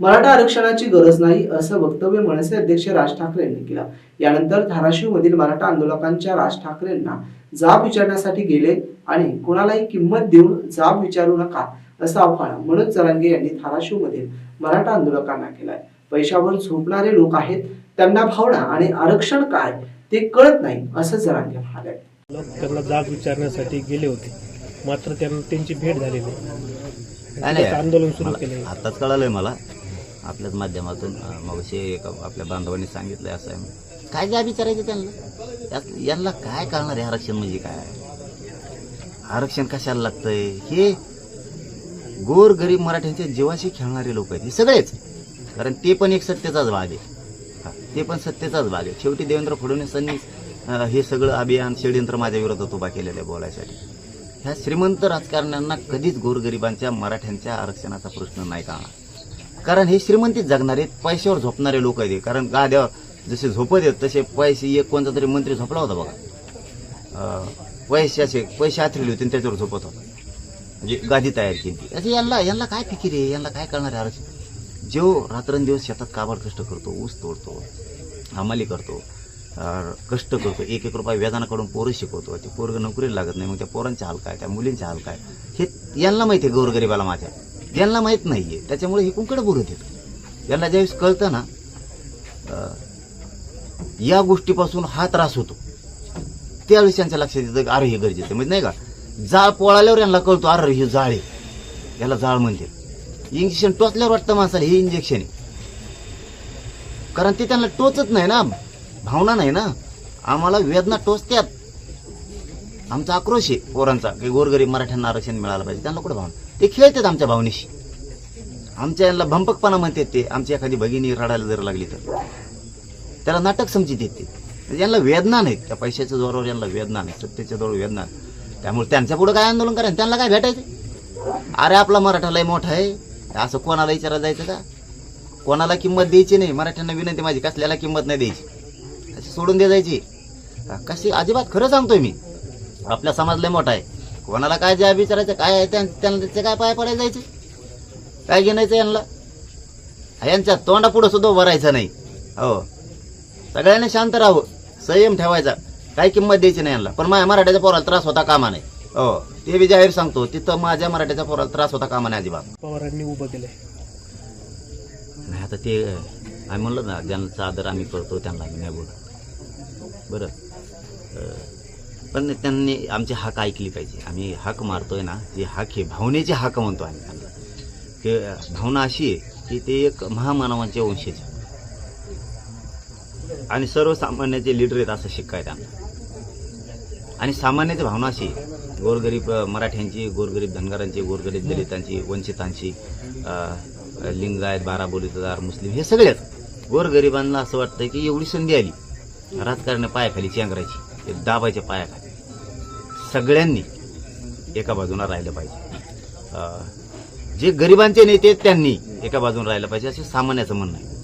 मराठा आरक्षणाची गरज नाही असं वक्तव्य मनसे अध्यक्ष राज ठाकरे यांनी केलं. यानंतर धाराशिव मधील मराठा आंदोलकांच्या राज ठाकरेंना जाब विचारण्यासाठी गेले आणि कोणालाही किंमत देऊन जाब विचारू नका असं आव्हान मनोज जरांगे यांनी धाराशिव मधील मराठा आंदोलकांना केलंय. पैशावर झोपणारे लोक आहेत त्यांना भावना आणि आरक्षण काय ते कळत नाही असं जरांगे म्हणाले. त्यांना जाब विचारण्यासाठी गेले होते मात्र त्यांना त्यांची भेट झाली नाही. आंदोलन सुरू केले आताच कळालंय मला. आपल्याच माध्यमातून मग एका आपल्या बांधवांनी सांगितलंय असं आहे. काय द्या विचारायचं त्यांना? यांना काय कळणार आहे आरक्षण म्हणजे काय? आरक्षण कशाला लागतंय? हे गोर गरीब मराठ्यांच्या जीवाशी खेळणारे लोक आहेत. हे सगळेच. कारण ते पण एक सत्तेचाच भाग आहे. हा, ते पण सत्तेचाच भाग आहे. शेवटी देवेंद्र फडणवीसांनी हे सगळं अभियान षडयंत्र माझ्या विरोधात उभा केलेलं आहे बोलायसाठी. ह्या श्रीमंत राजकारण्यांना कधीच गोरगरिबांच्या मराठ्यांच्या आरक्षणाचा प्रश्न नाही कळणार. कारण हे श्रीमंतीच जगणारे पैशावर झोपणारे लोक आहेत कारण गाद्यावर जसे झोपत आहेत तसे पैसे एक कोणता तरी मंत्री झोपला होता बघा. पैसे पैशाचे पैसे आथरले होते आणि त्याच्यावर झोपत होता. म्हणजे गादी तयार केली असे यांना यांना काय फिकीर आहे? यांना काय करणार आहे आरक्षण? जो रात्रंदिवस शेतात काबाड कष्ट करतो ऊस तोडतो हमाली करतो कष्ट करतो एक एक रुपये वेदानाकडून पोरं शिकवतो ते पोरग नोकरीला लागत नाही मग त्या पोरांचे हाल काय त्या मुलींचे हाल काय? हे यांना माहिती आहे गोरगरिबाला माझ्या यांना माहीत नाहीये. त्याच्यामुळे हे कुंकड बोलत येत यांना ज्यावेळेस कळतं ना या गोष्टीपासून हा त्रास होतो. त्यावेळेस त्यांच्या लक्षात येतं अरे हे गरजेचं म्हणजे नाही का? जाळ पोळाल्यावर यांना कळतो अरे हे जाळ आहे. याला जाळ म्हणते इंजेक्शन टोचल्यावर वाटतं माणसाला हे इंजेक्शन आहे. कारण ते त्यांना टोचत नाही ना. भावना नाही ना. आम्हाला वेदना टोचत्यात आमचा आक्रोश आहे पोरांचा की गोरगरीब मराठ्यांना आरक्षण मिळालं पाहिजे. त्यांना कुठं भावना? ते खेळतात आमच्या भावनेशी. आमच्या यांना भंपकपणा म्हणतात ते आमची एखादी भगिनी रडायला जर लागली तर. त्याला नाटक समजित येते. म्हणजे यांना वेदना नाहीत. त्या पैशाच्या जोरावर यांना वेदना नाही सत्तेच्या जोरावर वेदना त्यामुळे त्यांच्या पुढे काय आंदोलन करायचं? त्यांना काय भेटायचं? अरे आपला मराठा लय मोठा आहे. असं कोणाला विचारायला जायचं का? कोणाला किंमत द्यायची नाही. मराठ्यांना विनंती माझी कसल्याला किंमत नाही द्यायची? अशी सोडून दे जायची. कशी अजिबात खरं सांगतोय मी. आपला समाज लय मोठा आहे. कोणाला काय ज्या विचारायचं? काय आहे त्यां- त्यांना त्याचे काय पाय पडायला जायचे? काय घेण्याचं यांना? यांच्या तोंडापुढं सुद्धा उभं राहायचं नाही. हो. सगळ्यांनी शांत राहावं. संयम ठेवायचा. काही किंमत द्यायची नाही यांना. पण माझ्या मराठ्याच्या पोराला त्रास होता कामा नाही हो. ते बी जाहीर सांगतो तिथं माझ्या मराठ्याच्या पोराला त्रास होता कामा नाही अजिबात. पवारांनी उभं केलंय. नाही आता ते आम्ही म्हणलं ना ज्यांचा आदर आम्ही करतो त्यांना आम्ही नाही बोलत. बरं. पण त्यांनी आमची हाक ऐकली पाहिजे. आम्ही हाक मारतोय ना जी हाक आहे भावनेची हाक म्हणतो आम्ही. त्यांना ते भावना अशी आहे की ते एक महामानवांचे वंशज. आणि सर्वसामान्याचे लीडर आहेत असं शिक्का त्यांना आणि सामान्याची भावना अशी आहे, गोरगरीब मराठ्यांची गोरगरीब धनगरांची गोरगरीब दलितांची वंचितांची लिंगायत बारा बोलीतदार मुस्लिम हे सगळेच. गोरगरिबांना असं वाटतं की एवढी संधी आली. राजकारण्या पायाखाली चेंगरायची. हे दाबायच्या पायाखाली. सगळ्यांनी एका बाजूला राहिलं पाहिजे. जे गरिबांचे नेते आहेत त्यांनी एका बाजूला राहिलं पाहिजे असे सामान्याचं म्हणणं आहे.